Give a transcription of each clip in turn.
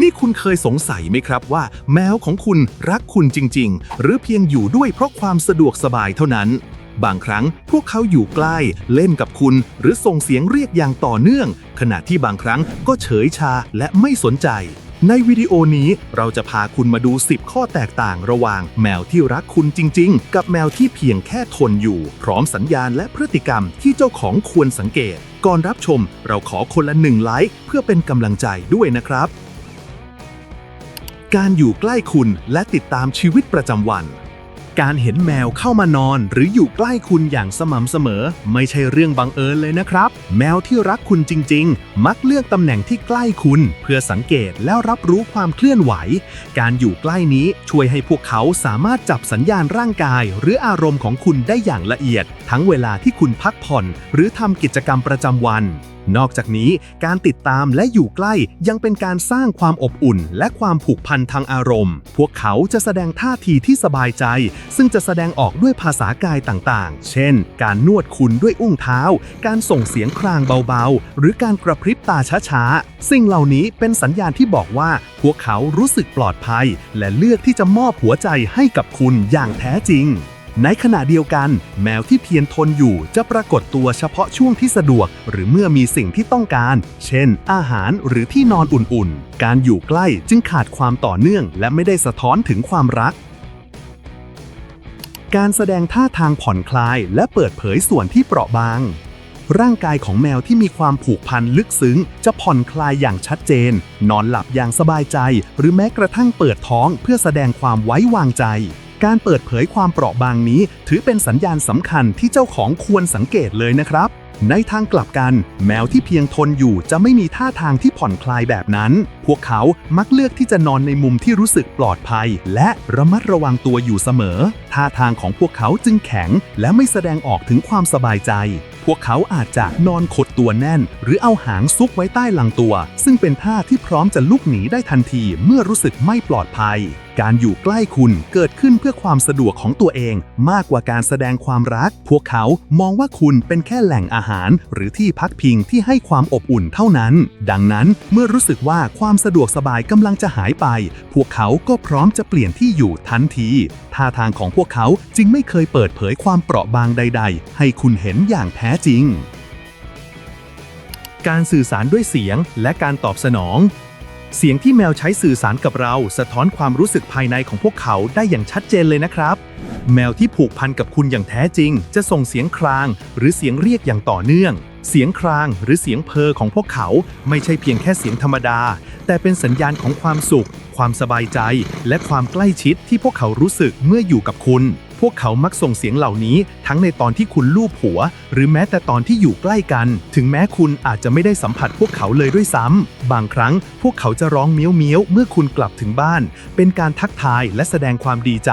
นี่คุณเคยสงสัยไหมครับว่า แมวของคุณรักคุณจริง ๆ หรือเพียงอยู่ด้วยเพราะความสะดวกสบายเท่านั้น บางครั้งพวกเขาอยู่ใกล้ เล่นกับคุณ หรือส่งเสียงเรียกอย่างต่อเนื่อง ขณะที่บางครั้งก็เฉยชาและไม่สนใจ ในวิดีโอนี้เราจะพาคุณมาดู 10 ข้อแตกต่างระหว่าง แมวที่รักคุณจริง ๆ กับแมวที่เพียงแค่ทนอยู่ พร้อมสัญญาณและพฤติกรรมที่เจ้าของควรสังเกต ก่อนรับชม เราขอคนละหนึ่งไลค์เพื่อเป็นกำลังใจด้วยนะครับ การอยู่ใกล้คุณและติดตามชีวิตประจำวัน การเห็นแมวเข้ามานอน หรืออยู่ใกล้คุณอย่างสม่ำเสมอ ไม่ใช่เรื่องบังเอิญเลยนะครับ แมวที่รักคุณจริง ๆ มักเลือกตำแหน่งที่ใกล้คุณ เพื่อสังเกตแล้วรับรู้ความเคลื่อนไหว การอยู่ใกล้นี้ช่วยให้พวกเขาสามารถจับสัญญาณร่างกาย หรืออารมณ์ของคุณได้อย่างละเอียด ทั้งเวลาที่คุณพักผ่อน หรือทำกิจกรรมประจำวันนอกจากนี้การติดตามและอยู่ใกล้ยังเป็นการสร้างความอบอุ่น และความผูกพันทางอารมณ์ พวกเขาจะแสดงท่าทีที่สบายใจซึ่งจะแสดงออกด้วยภาษากายต่างๆ เช่น การนวดคุณด้วยอุ้งเท้า การส่งเสียงครางเบาๆ หรือการกระพริบตาช้าๆ สิ่งเหล่านี้เป็นสัญญาณที่บอกว่า พวกเขารู้สึกปลอดภัย และเลือกที่จะมอบหัวใจให้กับคุณอย่างแท้จริงในขณะเดียวกัน แมวที่เพียรทนอยู่จะปรากฏตัวเฉพาะช่วงที่สะดวก หรือเมื่อมีสิ่งที่ต้องการ เช่น อาหารหรือที่นอนอุ่นๆ การอยู่ใกล้จึงขาดความต่อเนื่อง และไม่ได้สะท้อนถึงความรัก การแสดงท่าทางผ่อนคลายและเปิดเผยส่วนที่เปราะบาง ร่างกายของแมวที่มีความผูกพันลึกซึ้ง จะผ่อนคลายอย่างชัดเจน นอนหลับอย่างสบายใจ หรือแม้กระทั่งเปิดท้องเพื่อแสดงความไว้วางใจ การเปิดเผยความเปราะบางนี้ ถือเป็นสัญญาณสำคัญที่เจ้าของควรสังเกตเลยนะครับ ในทางกลับกัน แมวที่เพียงทนอยู่จะไม่มีท่าทางที่ผ่อนคลายแบบนั้น พวกเขามักเลือกที่จะนอนในมุมที่รู้สึกปลอดภัย และระมัดระวังตัวอยู่เสมอ ท่าทางของพวกเขาจึงแข็ง และไม่แสดงออกถึงความสบายใจ พวกเขาอาจจะนอนขดตัวแน่น หรือเอาหางซุกไว้ใต้หลังตัว ซึ่งเป็นท่าที่พร้อมจะลุกหนีได้ทันทีเมื่อรู้สึกไม่ปลอดภัยการอยู่ใกล้คุณเกิดขึ้นเพื่อความสะดวกของตัวเองมากกว่าการแสดงความรัก พวกเขามองว่าคุณเป็นแค่แหล่งอาหาร หรือที่พักพิงที่ให้ความอบอุ่นเท่านั้น ดังนั้นเมื่อรู้สึกว่าความสะดวกสบายกำลังจะหายไป พวกเขาก็พร้อมจะเปลี่ยนที่อยู่ทันทีท่าทางของพวกเขาจึงไม่เคยเปิดเผยความเปราะบางใด ๆ ให้คุณเห็นอย่างแท้จริงการสื่อสารด้วยเสียงและการตอบสนอง เสียงที่แมวใช้สื่อสารกับเรา สะท้อนความรู้สึกภายในของพวกเขาได้อย่างชัดเจนเลยนะครับ แมวที่ผูกพันกับคุณอย่างแท้จริง จะส่งเสียงคราง หรือเสียงเรียกอย่างต่อเนื่อง เสียงครางหรือเสียงเพอของพวกเขาไม่ใช่เพียงแค่เสียงธรรมดา แต่เป็นสัญญาณของความสุข ความสบายใจ และความใกล้ชิดที่พวกเขารู้สึกเมื่ออยู่กับคุณ พวกเขามักส่งเสียงเหล่านี้ ทั้งในตอนที่คุณลูบหัว หรือแม้แต่ตอนที่อยู่ใกล้กัน ถึงแม้คุณอาจจะไม่ได้สัมผัสพวกเขาเลยด้วยซ้ำบางครั้งพวกเขาจะร้องเมี้ยวเมี้ยวเมื่อคุณกลับถึงบ้าน เป็นการทักทายและแสดงความดีใจ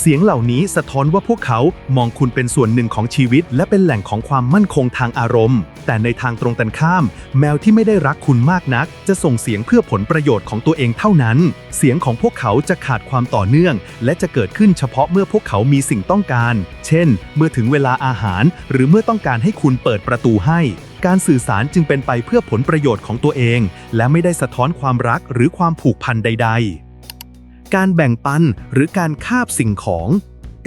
เสียงเหล่านี้สะท้อนว่าพวกเขามองคุณเป็นส่วนหนึ่งของชีวิต และเป็นแหล่งของความมั่นคงทางอารมณ์ แต่ในทางตรงกันข้าม แมวที่ไม่ได้รักคุณมากนัก จะส่งเสียงเพื่อผลประโยชน์ของตัวเองเท่านั้น เสียงของพวกเขาจะขาดความต่อเนื่อง และจะเกิดขึ้นเฉพาะเมื่อพวกเขามีสิ่งต้องการ เช่น เมื่อถึงเวลาอาหาร หรือเมื่อต้องการให้คุณเปิดประตูให้การสื่อสารจึงเป็นไปเพื่อผลประโยชน์ของตัวเอง และไม่ได้สะท้อนความรักหรือความผูกพันใด ๆ การแบ่งปันหรือการคาบสิ่งของ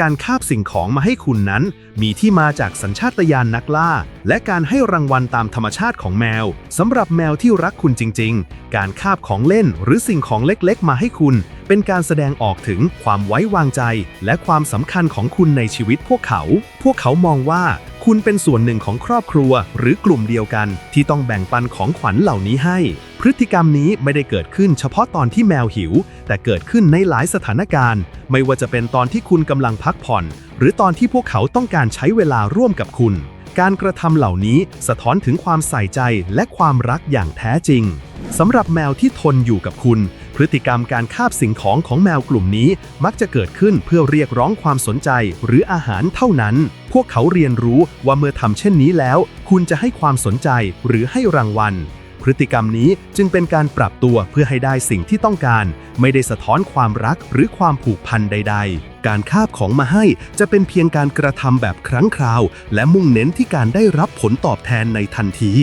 การคาบสิ่งของมาให้คุณนั้น มีที่มาจากสัญชาตญาณนักล่า และการให้รางวัลตามธรรมชาติของแมวสำหรับแมวที่รักคุณจริง ๆ การคาบของเล่นหรือสิ่งของเล็กๆ มาให้คุณ เป็นการแสดงออกถึงความไว้วางใจ และความสำคัญของคุณในชีวิตพวกเขา พวกเขามองว่าคุณเป็นส่วนหนึ่งของครอบครัว หรือกลุ่มเดียวกัน ที่ต้องแบ่งปันของขวัญเหล่านี้ให้ พฤติกรรมนี้ไม่ได้เกิดขึ้นเฉพาะตอนที่แมวหิว แต่เกิดขึ้นในหลายสถานการณ์ ไม่ว่าจะเป็นตอนที่คุณกำลังพักผ่อน หรือตอนที่พวกเขาต้องการใช้เวลาร่วมกับคุณ การกระทำเหล่านี้สะท้อนถึงความใส่ใจและความรักอย่างแท้จริงสำหรับแมวที่ทนอยู่กับคุณ พฤติกรรมการคาบสิ่งของของแมวกลุ่มนี้ มักจะเกิดขึ้นเพื่อเรียกร้องความสนใจหรืออาหารเท่านั้น พวกเขาเรียนรู้ว่าเมื่อทำเช่นนี้แล้ว คุณจะให้ความสนใจหรือให้รางวัล พฤติกรรมนี้จึงเป็นการปรับตัวเพื่อให้ได้สิ่งที่ต้องการ ไม่ได้สะท้อนความรักหรือความผูกพันใด ๆ การคาบของมาให้จะเป็นเพียงการกระทำแบบครั้งคราว และมุ่งเน้นที่การได้รับผลตอบแทนในทันที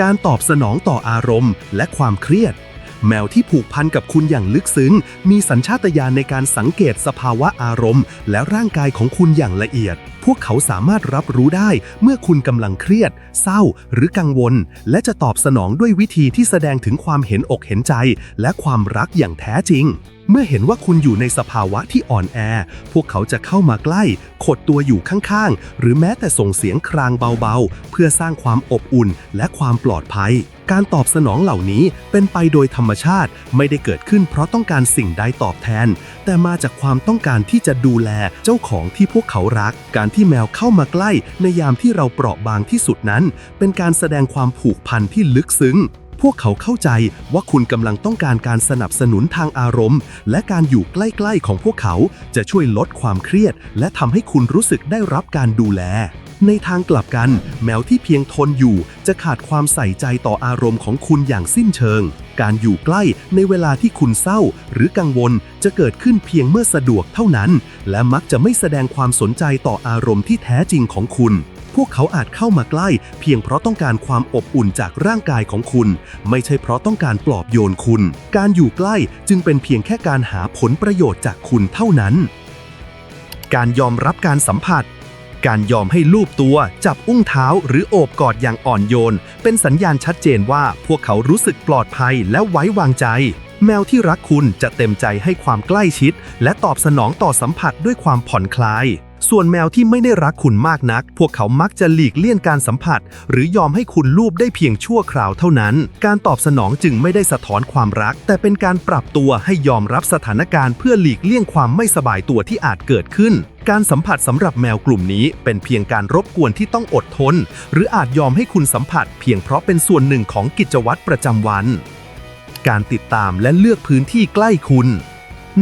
การตอบสนองต่ออารมณ์ และความเครียดแมวที่ผูกพันกับคุณอย่างลึกซึ้ง มีสัญชาตญาณในการสังเกตสภาวะอารมณ์ และร่างกายของคุณอย่างละเอียด พวกเขาสามารถรับรู้ได้เมื่อคุณกำลังเครียด เศร้า หรือกังวล และจะตอบสนองด้วยวิธีที่แสดงถึงความเห็นอกเห็นใจ และความรักอย่างแท้จริง เมื่อเห็นว่าคุณอยู่ในสภาวะที่อ่อนแอ พวกเขาจะเข้ามาใกล้ ขดตัวอยู่ข้างๆ หรือแม้แต่ส่งเสียงครางเบาๆ เพื่อสร้างความอบอุ่นและความปลอดภัย การตอบสนองเหล่านี้เป็นไปโดยธรรมชาติ ไม่ได้เกิดขึ้นเพราะต้องการสิ่งใดตอบแทน แต่มาจากความต้องการที่จะดูแลเจ้าของที่พวกเขารัก การที่แมวเข้ามาใกล้ในยามที่เราเปราะบางที่สุดนั้น เป็นการแสดงความผูกพันที่ลึกซึ้ง พวกเขาเข้าใจว่าคุณกำลังต้องการการสนับสนุนทางอารมณ์ และการอยู่ใกล้ ๆ ของพวกเขาจะช่วยลดความเครียด และทำให้คุณรู้สึกได้รับการดูแล ในทางกลับกัน แมวที่เพียงทนอยู่จะขาดความใส่ใจต่ออารมณ์ของคุณอย่างสิ้นเชิง การอยู่ใกล้ในเวลาที่คุณเศร้า หรือกังวลจะเกิดขึ้นเพียงเมื่อสะดวกเท่านั้น และมักจะไม่แสดงความสนใจต่ออารมณ์ที่แท้จริงของคุณ พวกเขาอาจเข้ามาใกล้ เพียงเพราะต้องการความอบอุ่นจากร่างกายของคุณ ไม่ใช่เพราะต้องการปลอบโยนคุณ การอยู่ใกล้จึงเป็นเพียงแค่การหาผลประโยชน์จากคุณเท่านั้น การยอมรับการสัมผัส การยอมให้ลูบตัว จับอุ้งเท้า หรือโอบกอดอย่างอ่อนโยน เป็นสัญญาณชัดเจนว่าพวกเขารู้สึกปลอดภัยและไว้วางใจแมวที่รักคุณจะเต็มใจให้ความใกล้ชิด และตอบสนองต่อสัมผัสด้วยความผ่อนคลาย ส่วนแมวที่ไม่ได้รักคุณมากนัก พวกเขามักจะหลีกเลี่ยงการสัมผัส หรือยอมให้คุณลูบได้เพียงชั่วคราวเท่านั้น การตอบสนองจึงไม่ได้สะท้อนความรัก แต่เป็นการปรับตัวให้ยอมรับสถานการณ์เพื่อหลีกเลี่ยงความไม่สบายตัวที่อาจเกิดขึ้นการสัมผัสสำหรับแมวกลุ่มนี้เป็นเพียงการรบกวนที่ต้องอดทน หรืออาจยอมให้คุณสัมผัสเพียงเพราะเป็นส่วนหนึ่งของกิจวัตรประจำวัน การติดตามและเลือกพื้นที่ใกล้คุณ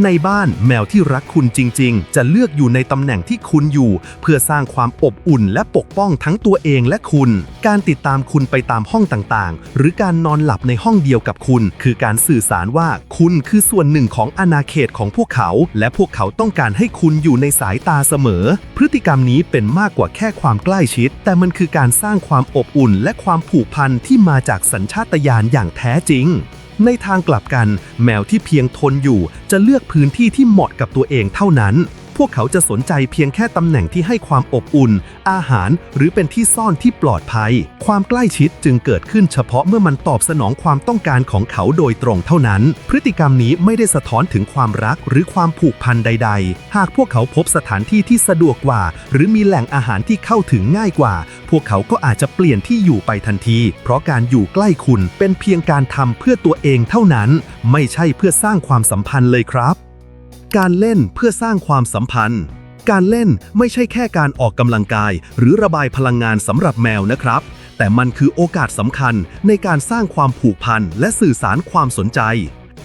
ในบ้านแมวที่รักคุณจริง ๆ จะเลือกอยู่ในตำแหน่งที่คุณอยู่ เพื่อสร้างความอบอุ่นและปกป้องทั้งตัวเองและคุณ การติดตามคุณไปตามห้องต่างๆ หรือการนอนหลับในห้องเดียวกับคุณ คือการสื่อสารว่าคุณคือส่วนหนึ่งของอาณาเขตของพวกเขา และพวกเขาต้องการให้คุณอยู่ในสายตาเสมอ พฤติกรรมนี้เป็นมากกว่าแค่ความใกล้ชิด แต่มันคือการสร้างความอบอุ่นและความผูกพันที่มาจากสัญชาตญาณอย่างแท้จริง ในทางกลับกัน แมวที่เพียงทนอยู่จะเลือกพื้นที่ที่เหมาะกับตัวเองเท่านั้น วกเขาจะสนใจเพียงแค่ตำแหน่งที่ให้ความอบอุ่น อาหาร หรือเป็นที่ซ่อนที่ปลอดภัย ความใกล้ชิดจึงเกิดขึ้นเฉพาะเมื่อมันตอบสนองความต้องการของเขาโดยตรงเท่านั้น พฤติกรรมนี้ไม่ได้สะท้อนถึงความรักหรือความผูกพันใด ๆ หากพวกเขาพบสถานที่ที่สะดวกกว่า หรือมีแหล่งอาหารที่เข้าถึงง่ายกว่า พวกเขาก็อาจจะเปลี่ยนที่อยู่ไปทันที เพราะการอยู่ใกล้คุณเป็นเพียงการทำเพื่อตัวเองเท่านั้น ไม่ใช่เพื่อสร้างความสัมพันธ์เลยครับ การเล่นเพื่อสร้างความสัมพันธ์ การเล่นไม่ใช่แค่การออกกำลังกาย หรือระบายพลังงานสำหรับแมวนะครับ แต่มันคือโอกาสสำคัญในการสร้างความผูกพันและสื่อสารความสนใจ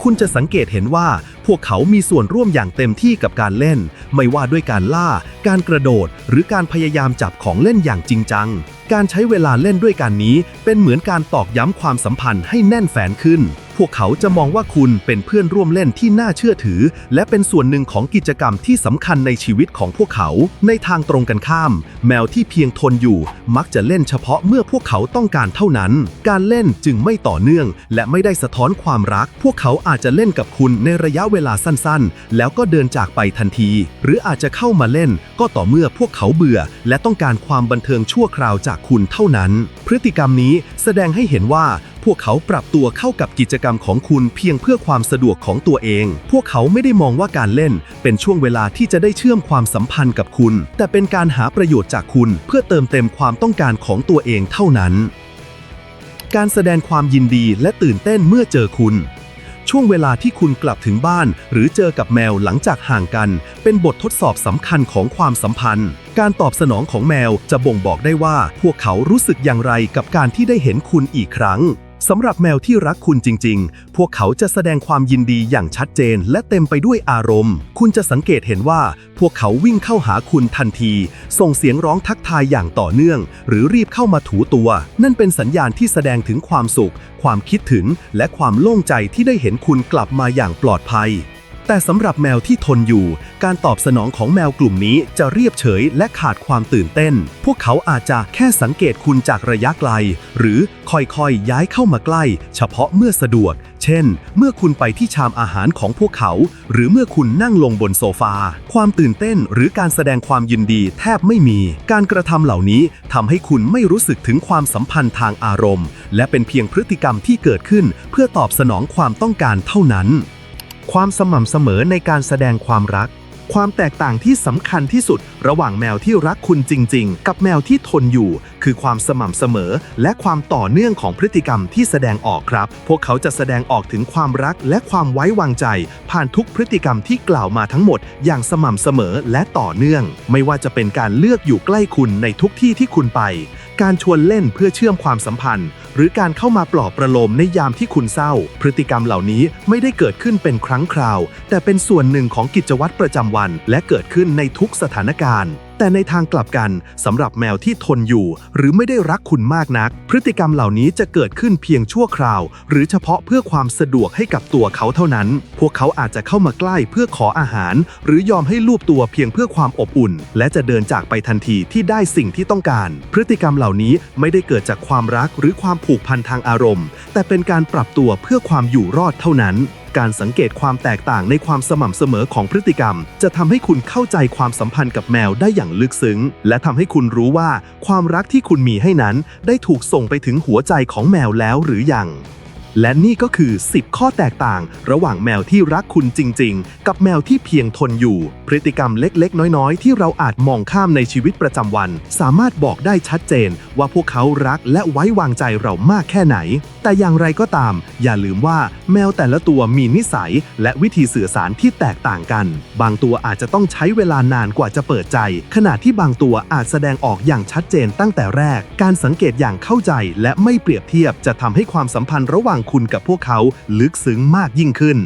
คุณจะสังเกตเห็นว่าพวกเขามีส่วนร่วมอย่างเต็มที่กับการเล่น ไม่ว่าด้วยการล่า การกระโดด หรือการพยายามจับของเล่นอย่างจริงจัง การใช้เวลาเล่นด้วยกันนี้เป็นเหมือนการตอกย้ำความสัมพันธ์ให้แน่นแฟนขึ้น พวกเขาจะมองว่าคุณเป็นเพื่อนร่วมเล่นที่น่าเชื่อถือ และเป็นส่วนหนึ่งของกิจกรรมที่สำคัญในชีวิตของพวกเขา ในทางตรงกันข้าม แมวที่เพียงทนอยู่ มักจะเล่นเฉพาะเมื่อพวกเขาต้องการเท่านั้น การเล่นจึงไม่ต่อเนื่อง และไม่ได้สะท้อนความรัก พวกเขาอาจจะเล่นกับคุณในระยะเวลาสั้นๆ แล้วก็เดินจากไปทันที หรืออาจจะเข้ามาเล่น ก็ต่อเมื่อพวกเขาเบื่อ และต้องการความบันเทิงชั่วคราวจากคุณเท่านั้น พฤติกรรมนี้แสดงให้เห็นว่าพวกเขาปรับตัวเข้ากับกิจกรรมของคุณเพียงเพื่อความสะดวกของตัวเอง พวกเขาไม่ได้มองว่าการเล่น เป็นช่วงเวลาที่จะได้เชื่อมความสัมพันธ์กับคุณ แต่เป็นการหาประโยชน์จากคุณ เพื่อเติมเต็มความต้องการของตัวเองเท่านั้น การแสดงความยินดีและตื่นเต้นเมื่อเจอคุณช่วงเวลาที่คุณกลับถึงบ้าน หรือเจอกับแมวหลังจากห่างกัน เป็นบททดสอบสำคัญของความสัมพันธ์ การตอบสนองของแมวจะบ่งบอกได้ว่า พวกเขารู้สึกอย่างไรกับการที่ได้เห็นคุณอีกครั้ง สำหรับแมวที่รักคุณจริง ๆ พวกเขาจะแสดงความยินดีอย่างชัดเจนและเต็มไปด้วยอารมณ์ คุณจะสังเกตเห็นว่า พวกเขาวิ่งเข้าหาคุณทันที ส่งเสียงร้องทักทายอย่างต่อเนื่อง หรือรีบเข้ามาถูตัว นั่นเป็นสัญญาณที่แสดงถึงความสุข ความคิดถึง และความโล่งใจที่ได้เห็นคุณกลับมาอย่างปลอดภัย แต่สำหรับแมวที่ทนอยู่ การตอบสนองของแมวกลุ่มนี้จะเรียบเฉยและขาดความตื่นเต้น พวกเขาอาจจะแค่สังเกตคุณจากระยะไกล หรือค่อยๆ ย้ายเข้ามาใกล้ เฉพาะเมื่อสะดวก เช่น เมื่อคุณไปที่ชามอาหารของพวกเขา หรือเมื่อคุณนั่งลงบนโซฟา ความตื่นเต้นหรือการแสดงความยินดีแทบไม่มี การกระทำเหล่านี้ทำให้คุณไม่รู้สึกถึงความสัมพันธ์ทางอารมณ์ และเป็นเพียงพฤติกรรมที่เกิดขึ้น เพื่อตอบสนองความต้องการเท่านั้น ความสม่ำเสมอในการแสดงความรัก ความแตกต่างที่สำคัญที่สุด ระหว่างแมวที่รักคุณจริง ๆ กับแมวที่ทนอยู่ คือความสม่ำเสมอ และความต่อเนื่องของพฤติกรรมที่แสดงออกครับ พวกเขาจะแสดงออกถึงความรักและความไว้วางใจ ผ่านทุกพฤติกรรมที่กล่าวมาทั้งหมด อย่างสม่ำเสมอและต่อเนื่อง ไม่ว่าจะเป็นการเลือกอยู่ใกล้คุณในทุกที่ที่คุณไป การชวนเล่นเพื่อเชื่อมความสัมพันธ์ หรือการเข้ามาปลอบประโลมในยามที่คุณเศร้า พฤติกรรมเหล่านี้ไม่ได้เกิดขึ้นเป็นครั้งคราว แต่เป็นส่วนหนึ่งของกิจวัตรประจำวัน และเกิดขึ้นในทุกสถานการณ์ แต่ในทางกลับกันสำหรับแมวที่ทนอยู่ หรือไม่ได้รักคุณมากนัก พฤติกรรมเหล่านี้จะเกิดขึ้นเพียงชั่วคราว หรือเฉพาะเพื่อความสะดวกให้กับตัวเขาเท่านั้น พวกเขาอาจจะเข้ามาใกล้เพื่อขออาหาร หรือยอมให้ลูบตัวเพียงเพื่อความอบอุ่น และจะเดินจากไปทันทีที่ได้สิ่งที่ต้องการ พฤติกรรมเหล่านี้ไม่ได้เกิดจากความรักหรือความผูกพันทางอารมณ์ แต่เป็นการปรับตัวเพื่อความอยู่รอดเท่านั้นการสังเกตความแตกต่างในความสม่ำเสมอของพฤติกรรม จะทำให้คุณเข้าใจความสัมพันธ์กับแมวได้อย่างลึกซึ้ง และทำให้คุณรู้ว่าความรักที่คุณมีให้นั้น ได้ถูกส่งไปถึงหัวใจของแมวแล้วหรือยังและนี่ก็คือ 10 ข้อแตกต่าง ระหว่างแมวที่รักคุณจริง ๆ กับแมวที่เพียงทนอยู่ พฤติกรรมเล็ก ๆ น้อย ๆ ที่เราอาจมองข้ามในชีวิตประจำวัน สามารถบอกได้ชัดเจน ว่าพวกเขารักและไว้วางใจเรามากแค่ไหนแต่อย่างไรก็ตาม อย่าลืมว่าแมวแต่ละตัวมีนิสัย และวิธีสื่อสารที่แตกต่างกัน บางตัวอาจจะต้องใช้เวลานานกว่าจะเปิดใจ ขณะที่บางตัวอาจแสดงออกอย่างชัดเจนตั้งแต่แรก การสังเกตอย่างเข้าใจและไม่เปรียบเทียบจะทำให้ความสัมพันธ์ระหว่างคุณกับพวกเขา ลึกซึ้งมากยิ่งขึ้น